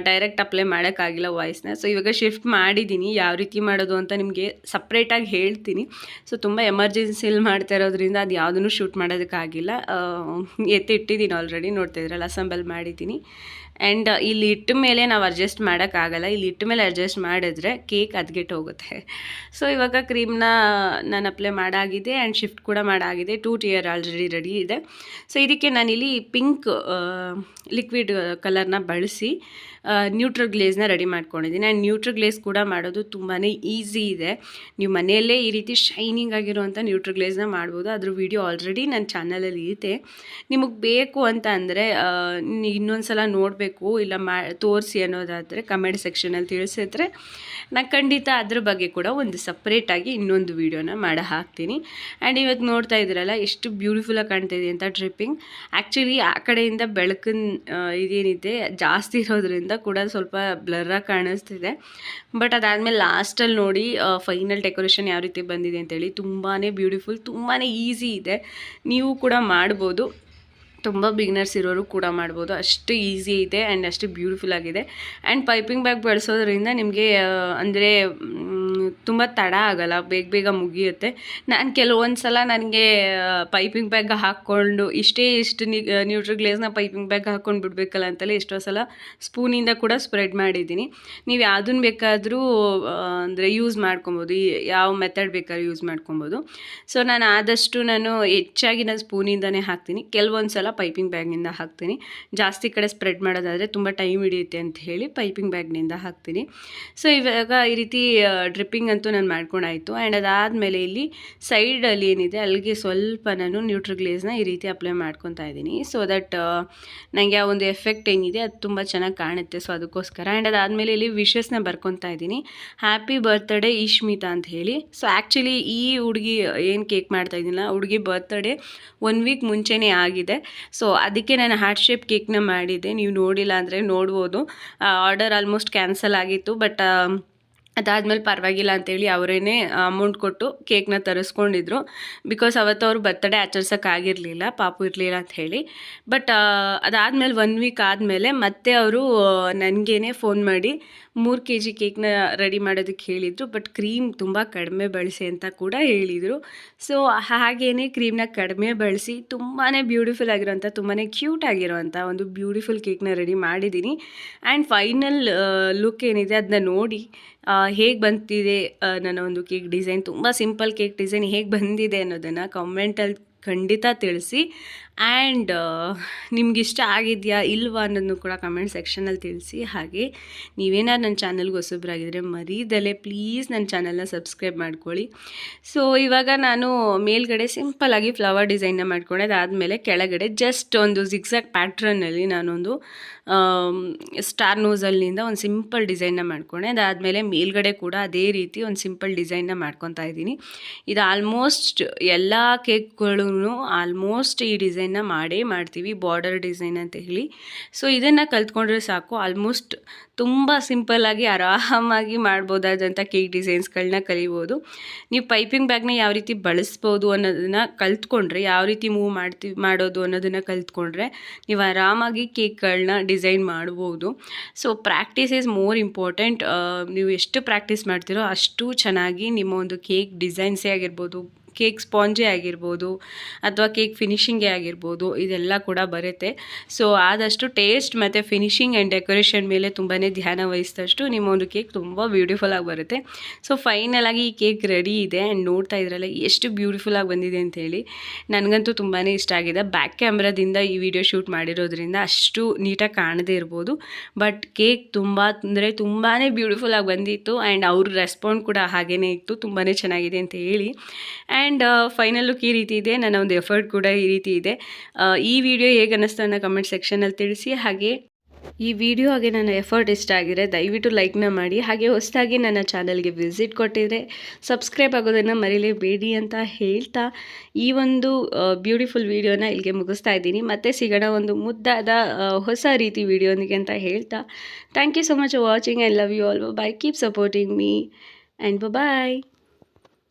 ಡೈರೆಕ್ಟ್ ಅಪ್ಲೈ ಮಾಡೋಕ್ಕಾಗಿಲ್ಲ ವಾಯ್ಸ್ನ ಸೊ ಇವಾಗ ಶಿಫ್ಟ್ ಮಾಡಿದ್ದೀನಿ ಯಾವ ರೀತಿ ಮಾಡೋದು ಅಂತ ನಿಮಗೆ ಸಪ್ರೇಟಾಗಿ ಹೇಳ್ತೀನಿ. ಸೊ, ತುಂಬ ಎಮರ್ಜೆನ್ಸಿಲಿ ಮಾಡ್ತಾ ಇರೋದ್ರಿಂದ ಅದು ಯಾವುದನ್ನು ಶೂಟ್ ಮಾಡೋದಕ್ಕಾಗಿಲ್ಲ. ಎತ್ತಿಟ್ಟಿದ್ದೀನಿ ಆಲ್ರೆಡಿ ನೋಡ್ತಾ ಇದ್ರಲ್ಲ, ಅಸೆಂಬಲ್ ಮಾಡಿದ್ದೀನಿ. ಆ್ಯಂಡ್ ಇಲ್ಲಿ ಇಟ್ಟ ಮೇಲೆ ನಾವು ಅಡ್ಜಸ್ಟ್ ಮಾಡೋಕ್ಕಾಗಲ್ಲ ಇಲ್ಲಿ ಇಟ್ಟ ಮೇಲೆ ಅಡ್ಜಸ್ಟ್ ಮಾಡಿದ್ರೆ ಕೇಕ್ ಅದ್ಗೆಟ್ಟು ಹೋಗುತ್ತೆ. ಸೊ ಇವಾಗ ಕ್ರೀಮ್ನ ನಾನು ಅಪ್ಲೈ ಮಾಡಾಗಿದೆ ಆ್ಯಂಡ್ ಶಿಫ್ಟ್ ಕೂಡ ಮಾಡಾಗಿದೆ. ಟೂ ಟಿಯರ್ ಆಲ್ರೆಡಿ ರೆಡಿ ಇದೆ. ಸೊ ಇದಕ್ಕೆ ನಾನಿಲ್ಲಿ ಪಿಂಕ್ ಲಿಕ್ವಿಡ್ ಕಲರ್ನ ಬಳಸಿ ನ್ಯೂಟ್ರಲ್ ಗ್ಲೇಸ್ನ ರೆಡಿ ಮಾಡ್ಕೊಂಡಿದ್ದೀನಿ. ಆ್ಯಂಡ್ ನ್ಯೂಟ್ರಲ್ ಗ್ಲೇಸ್ ಕೂಡ ಮಾಡೋದು ತುಂಬಾ ಈಸಿ ಇದೆ. ನೀವು ಮನೆಯಲ್ಲೇ ಈ ರೀತಿ ಶೈನಿಂಗ್ ಆಗಿರುವಂಥ ನ್ಯೂಟ್ರಲ್ ಗ್ಲೇಸ್ನ ಮಾಡ್ಬೋದು. ಅದ್ರ ವಿಡಿಯೋ ಆಲ್ರೆಡಿ ನನ್ನ ಚಾನಲಲ್ಲಿ ಇದೆ ನಿಮಗೆ ಬೇಕು ಅಂತ ಅಂದರೆ ಇನ್ನೊಂದು ಸಲ ನೋಡಬೇಕು. ಇಲ್ಲ ಮಾ ತೋರಿಸಿ ಅನ್ನೋದಾದರೆ ಕಮೆಂಟ್ ಸೆಕ್ಷನಲ್ಲಿ ತಿಳಿಸಿದ್ರೆ ನಾನು ಖಂಡಿತ ಅದ್ರ ಬಗ್ಗೆ ಕೂಡ ಒಂದು ಸಪ್ರೇಟಾಗಿ ಇನ್ನೊಂದು ವೀಡಿಯೋನ ಮಾಡಿ ಹಾಕ್ತೀನಿ. ಆ್ಯಂಡ್ ಇವತ್ತು ನೋಡ್ತಾ ಇದ್ದೀರಲ್ಲ, ಎಷ್ಟು ಬ್ಯೂಟಿಫುಲ್ಲಾಗಿ ಕಾಣ್ತಾ ಇದೆ ಅಂತ ಡ್ರಿಪ್ಪಿಂಗ್. ಆ್ಯಕ್ಚುಲಿ ಆ ಕಡೆಯಿಂದ ಬೆಳಕಿನ ಇದೇನಿದೆ, ಜಾಸ್ತಿ ಇರೋದ್ರಿಂದ ಕೂಡ ಸ್ವಲ್ಪ ಬ್ಲರ್ರಾಗಿ ಕಾಣಿಸ್ತಿದೆ. ಬಟ್ ಅದಾದಮೇಲೆ ಲಾಸ್ಟಲ್ಲಿ ನೋಡಿ ಫೈನಲ್ ಡೆಕೋರೇಷನ್ ಯಾವ ರೀತಿ ಬಂದಿದೆ ಅಂತೇಳಿ ತುಂಬಾ ಬ್ಯೂಟಿಫುಲ್ ತುಂಬಾ ಈಸಿ ಇದೆ. ನೀವು ಕೂಡ ಮಾಡ್ಬೋದು. ತುಂಬ ಬಿಗ್ನರ್ಸ್ ಇರೋರು ಕೂಡ ಮಾಡ್ಬೋದು. ಅಷ್ಟು ಈಸಿ ಇದೆ ಆ್ಯಂಡ್ ಅಷ್ಟು ಬ್ಯೂಟಿಫುಲ್ ಆಗಿದೆ. ಆ್ಯಂಡ್ ಪೈಪಿಂಗ್ ಬ್ಯಾಗ್ ಬಳಸೋದ್ರಿಂದ ನಿಮಗೆ ಅಂದರೆ ತುಂಬ ತಡ ಆಗಲ್ಲ, ಬೇಗ ಬೇಗ ಮುಗಿಯುತ್ತೆ. ನಾನು ಕೆಲವೊಂದು ಸಲ ನನಗೆ ಪೈಪಿಂಗ್ ಬ್ಯಾಗ್ ಹಾಕ್ಕೊಂಡು, ಇಷ್ಟೇ ಇಷ್ಟು ನ್ಯೂಟ್ರಿಗ್ಲೇಸ್ನ ಪೈಪಿಂಗ್ ಬ್ಯಾಗ್ ಹಾಕ್ಕೊಂಡು ಬಿಡಬೇಕಲ್ಲ ಅಂತಲೇ ಎಷ್ಟೋ ಸಲ ಸ್ಪೂನಿಂದ ಕೂಡ ಸ್ಪ್ರೆಡ್ ಮಾಡಿದ್ದೀನಿ. ನೀವು ಯಾವುದನ್ನು ಬೇಕಾದರೂ ಅಂದರೆ ಯೂಸ್ ಮಾಡ್ಕೊಬೋದು. ಯಾವ ಮೆಥಡ್ ಬೇಕಾದ್ರೂ ಯೂಸ್ ಮಾಡ್ಕೊಬೋದು. ಸೊ ನಾನು ಆದಷ್ಟು ನಾನು ಹೆಚ್ಚಾಗಿ ನಾನು ಸ್ಪೂನಿಂದನೇ ಹಾಕ್ತೀನಿ. ಕೆಲವೊಂದು ಸಲ ಪೈಪಿಂಗ್ ಬ್ಯಾಗ್ನಿಂದ ಹಾಕ್ತೀನಿ. ಜಾಸ್ತಿ ಕಡೆ ಸ್ಪ್ರೆಡ್ ಮಾಡೋದಾದರೆ ತುಂಬ ಟೈಮ್ ಹಿಡಿಯುತ್ತೆ ಅಂತ ಹೇಳಿ ಪೈಪಿಂಗ್ ಬ್ಯಾಗ್ನಿಂದ ಹಾಕ್ತೀನಿ. ಸೊ ಇವಾಗ ಈ ರೀತಿ ಡ್ರಿಪ್ಪಿಂಗ್ ಅಂತೂ ನಾನು ಮಾಡ್ಕೊಂಡಾಯಿತು. ಆ್ಯಂಡ್ ಅದಾದಮೇಲೆ ಇಲ್ಲಿ ಸೈಡಲ್ಲಿ ಏನಿದೆ, ಅಲ್ಲಿಗೆ ಸ್ವಲ್ಪ ನಾನು ನ್ಯೂಟ್ರಿಗ್ಲೇಸ್ನ ಈ ರೀತಿ ಅಪ್ಲೈ ಮಾಡ್ಕೊತಾ ಇದ್ದೀನಿ. ಸೊ ದಟ್ ನನಗೆ ಆ ಒಂದು ಎಫೆಕ್ಟ್ ಏನಿದೆ, ಅದು ತುಂಬ ಚೆನ್ನಾಗಿ ಕಾಣುತ್ತೆ. ಸೊ ಅದಕ್ಕೋಸ್ಕರ. ಆ್ಯಂಡ್ ಅದಾದಮೇಲೆ ಇಲ್ಲಿ ವಿಶಸ್ನ ಬರ್ಕೊತಾ ಇದ್ದೀನಿ. ಹ್ಯಾಪಿ ಬರ್ತ್ಡೇ ಇಶ್ಮಿತಾ ಅಂತ ಹೇಳಿ. ಸೊ ಆ್ಯಕ್ಚುಲಿ ಈ ಹುಡುಗಿ ಏನು ಕೇಕ್ ಮಾಡ್ತಾ ಇದ್ದೀನಿ ಹುಡುಗಿ ಬರ್ತ್ಡೇ ಒನ್ ವೀಕ್ ಮುಂಚೆನೇ ಆಗಿದೆ. ಸೊ ಅದಕ್ಕೆ ನಾನು ಹಾರ್ಟ್ ಶೇಪ್ ಕೇಕ್ನ ಮಾಡಿದ್ದೆ. ನೀವು ನೋಡಿಲ್ಲ ಅಂದರೆ ನೋಡ್ಬೋದು. ಆರ್ಡರ್ ಆಲ್ಮೋಸ್ಟ್ ಕ್ಯಾನ್ಸಲ್ ಆಗಿತ್ತು ಬಟ್ ಅದಾದಮೇಲೆ ಪರವಾಗಿಲ್ಲ ಅಂತೇಳಿ ಅವರೇನೆ ಅಮೌಂಟ್ ಕೊಟ್ಟು ಕೇಕ್ನ ತರಿಸ್ಕೊಂಡಿದ್ರು. ಬಿಕಾಸ್ ಅವತ್ತು ಅವ್ರು ಬರ್ತಡೇ ಆಚರಿಸೋಕ್ಕಾಗಿರಲಿಲ್ಲ ಪಾಪು ಇರಲಿಲ್ಲ ಅಂತ ಹೇಳಿ. ಬಟ್ ಅದಾದಮೇಲೆ ಒನ್ ವೀಕ್ ಆದಮೇಲೆ ಮತ್ತೆ ಅವರು ನನಗೇನೆ ಫೋನ್ ಮಾಡಿ ಮೂರು ಕೆ ಜಿ ಕೇಕ್ನ ರೆಡಿ ಮಾಡೋದಕ್ಕೆ ಹೇಳಿದರು ಬಟ್ ಕ್ರೀಮ್ ತುಂಬ ಕಡಿಮೆ ಬಳಸಿ ಅಂತ ಕೂಡ ಹೇಳಿದರು. ಸೊ ಹಾಗೇ ಕ್ರೀಮ್ನ ಕಡಿಮೆ ಬಳಸಿ ತುಂಬಾ ಬ್ಯೂಟಿಫುಲ್ ಆಗಿರೋಂಥ ತುಂಬಾ ಕ್ಯೂಟ್ ಆಗಿರೋವಂಥ ಒಂದು ಬ್ಯೂಟಿಫುಲ್ ಕೇಕ್ನ ರೆಡಿ ಮಾಡಿದ್ದೀನಿ. ಆ್ಯಂಡ್ ಫೈನಲ್ ಲುಕ್ ಏನಿದೆ ಅದನ್ನ ನೋಡಿ ಹೇಗೆ ಬಂತಿದೆ ನನ್ನ ಒಂದು ಕೇಕ್ ಡಿಸೈನ್ ತುಂಬ ಸಿಂಪಲ್ ಕೇಕ್ ಡಿಸೈನ್ ಹೇಗೆ ಬಂದಿದೆ ಅನ್ನೋದನ್ನು ಕಮೆಂಟಲ್ಲಿ ಖಂಡಿತ ತಿಳಿಸಿ. ಆ್ಯಂಡ್ ನಿಮ್ಗೆ ಇಷ್ಟ ಆಗಿದೆಯಾ ಇಲ್ವಾ ಅನ್ನೋದನ್ನು ಕೂಡ ಕಮೆಂಟ್ ಸೆಕ್ಷನಲ್ಲಿ ತಿಳಿಸಿ. ಹಾಗೆ, ನೀವೇನಾದ್ರು ನನ್ನ ಚಾನಲ್ಗೆ ಹೊಸಬ್ರಾಗಿದ್ದರೆ ಮರೀದಲ್ಲೇ ಪ್ಲೀಸ್ ನನ್ನ ಚಾನಲ್ನ ಸಬ್ಸ್ಕ್ರೈಬ್ ಮಾಡ್ಕೊಳ್ಳಿ. ಸೊ, ಇವಾಗ ನಾನು ಮೇಲ್ಗಡೆ ಸಿಂಪಲಾಗಿ ಫ್ಲವರ್ ಡಿಸೈನ್ನ ಮಾಡ್ಕೊಂಡೆ ಅದಾದಮೇಲೆ ಕೆಳಗಡೆ ಜಸ್ಟ್ ಒಂದು ಜಿಗ್ಸಾಕ್ ಪ್ಯಾಟ್ರನ್ನಲ್ಲಿ ನಾನೊಂದು ಸ್ಟಾರ್ ನೋಸಲ್ನಿಂದ ಒಂದು ಸಿಂಪಲ್ ಡಿಸೈನ್ನ ಮಾಡ್ಕೊಂಡೆ. ಅದಾದಮೇಲೆ ಮೇಲ್ಗಡೆ ಕೂಡ ಅದೇ ರೀತಿ ಒಂದು ಸಿಂಪಲ್ ಡಿಸೈನ್ನ ಮಾಡ್ಕೊತಾ ಇದ್ದೀನಿ. ಇದು ಆಲ್ಮೋಸ್ಟ್ ಎಲ್ಲ ಕೇಕ್ಗಳೂ ಆಲ್ಮೋಸ್ಟ್ ಈ ಡಿಸೈನ್ನ ಮಾಡೇ ಮಾಡ್ತೀವಿ ಬಾರ್ಡರ್ ಡಿಸೈನ್ ಅಂತ ಹೇಳಿ. ಸೊ ಇದನ್ನು ಕಲ್ತ್ಕೊಂಡ್ರೆ ಸಾಕು ಆಲ್ಮೋಸ್ಟ್ ತುಂಬ ಸಿಂಪಲ್ಲಾಗಿ ಆರಾಮಾಗಿ ಮಾಡ್ಬೋದಾದಂಥ ಕೇಕ್ ಡಿಸೈನ್ಸ್ಗಳನ್ನ ಕಲಿಬೋದು. ನೀವು ಪೈಪಿಂಗ್ ಬ್ಯಾಗ್ನ ಯಾವ ರೀತಿ ಬಳಸ್ಬೋದು ಅನ್ನೋದನ್ನು ಕಲ್ತ್ಕೊಂಡ್ರೆ, ಯಾವ ರೀತಿ ಮೂವ್ ಮಾಡ್ತೀವಿ ಮಾಡೋದು ಅನ್ನೋದನ್ನು ಕಲ್ತ್ಕೊಂಡ್ರೆ ನೀವು ಆರಾಮಾಗಿ ಕೇಕ್ಗಳನ್ನ ಡಿಸೈನ್ ಮಾಡ್ಬೋದು. So practice is more important ನೀವು ಎಷ್ಟು ಪ್ರಾಕ್ಟೀಸ್ ಮಾಡ್ತೀರೋ ಅಷ್ಟು ಚೆನ್ನಾಗಿ ನಿಮ್ಮ ಒಂದು ಕೇಕ್ ಡಿಸೈನ್ಸೇ ಆಗಿರ್ಬೋದು. ಕೇಕ್ ಸ್ಪಾಂಜೇ ಆಗಿರ್ಬೋದು ಅಥವಾ ಕೇಕ್ ಫಿನಿಷಿಂಗೇ ಆಗಿರ್ಬೋದು ಇದೆಲ್ಲ ಕೂಡ ಬರುತ್ತೆ. ಸೊ ಆದಷ್ಟು ಟೇಸ್ಟ್ ಮತ್ತು ಫಿನಿಷಿಂಗ್ ಆ್ಯಂಡ್ ಡೆಕೋರೇಷನ್ ಮೇಲೆ ತುಂಬಾ ಧ್ಯಾನ ವಹಿಸಿದಷ್ಟು ನಿಮ್ಮ ಒಂದು ಕೇಕ್ ತುಂಬ ಬ್ಯೂಟಿಫುಲ್ಲಾಗಿ ಬರುತ್ತೆ. ಸೊ ಫೈನಲಾಗಿ ಈ ಕೇಕ್ ರೆಡಿ ಇದೆ ಆ್ಯಂಡ್ ನೋಡ್ತಾ ಇದ್ರಲ್ಲ ಎಷ್ಟು ಬ್ಯೂಟಿಫುಲ್ ಆಗಿ ಬಂದಿದೆ ಅಂತೇಳಿ ನನಗಂತೂ ತುಂಬಾ ಇಷ್ಟ ಆಗಿದೆ. ಬ್ಯಾಕ್ ಕ್ಯಾಮ್ರಾದಿಂದ ಈ ವಿಡಿಯೋ ಶೂಟ್ ಮಾಡಿರೋದ್ರಿಂದ ಅಷ್ಟು ನೀಟಾಗಿ ಕಾಣದೇ ಇರ್ಬೋದು. ಬಟ್ ಕೇಕ್ ತುಂಬ, ಅಂದರೆ ತುಂಬಾ ಬ್ಯೂಟಿಫುಲ್ಲಾಗಿ ಬಂದಿತ್ತು ಆ್ಯಂಡ್ ಅವ್ರ ರೆಸ್ಪಾಂಡ್ ಕೂಡ ಹಾಗೇ ಇತ್ತು. ತುಂಬಾ ಚೆನ್ನಾಗಿದೆ ಅಂತ ಹೇಳಿ. ಆ್ಯಂಡ್ ಫೈನಲ್ ಲುಕ್ ಈ ರೀತಿ ಇದೆ. ನನ್ನ ಒಂದು ಎಫರ್ಟ್ ಕೂಡ ಈ ರೀತಿ ಇದೆ. ಈ ವಿಡಿಯೋ ಹೇಗೆ ಅನ್ನಿಸ್ತು ಅನ್ನೋ ಕಮೆಂಟ್ ಸೆಕ್ಷನಲ್ಲಿ ತಿಳಿಸಿ. ಹಾಗೆ, ಈ ವಿಡಿಯೋ ಹಾಗೆ ನನ್ನ ಎಫರ್ಟ್ ಇಷ್ಟ ಆಗಿದೆ ದಯವಿಟ್ಟು ಲೈಕ್ನ ಮಾಡಿ. ಹಾಗೆ ಹೊಸದಾಗಿ ನನ್ನ ಚಾನಲ್ಗೆ ವಿಸಿಟ್ ಕೊಟ್ಟಿದ್ರೆ ಸಬ್ಸ್ಕ್ರೈಬ್ ಆಗೋದನ್ನು ಮರೀಲೇಬೇಡಿ ಅಂತ ಹೇಳ್ತಾ ಈ ಒಂದು ಬ್ಯೂಟಿಫುಲ್ ವಿಡಿಯೋನ ಇಲ್ಲಿಗೆ ಮುಗಿಸ್ತಾ ಇದ್ದೀನಿ. ಮತ್ತೆ ಸಿಗೋಣ ಒಂದು ಮುದ್ದಾದ ಹೊಸ ರೀತಿ ವಿಡಿಯೋನಿಗೆ ಅಂತ ಹೇಳ್ತಾ. Thank you so much watching I love you all bye keep supporting me and bye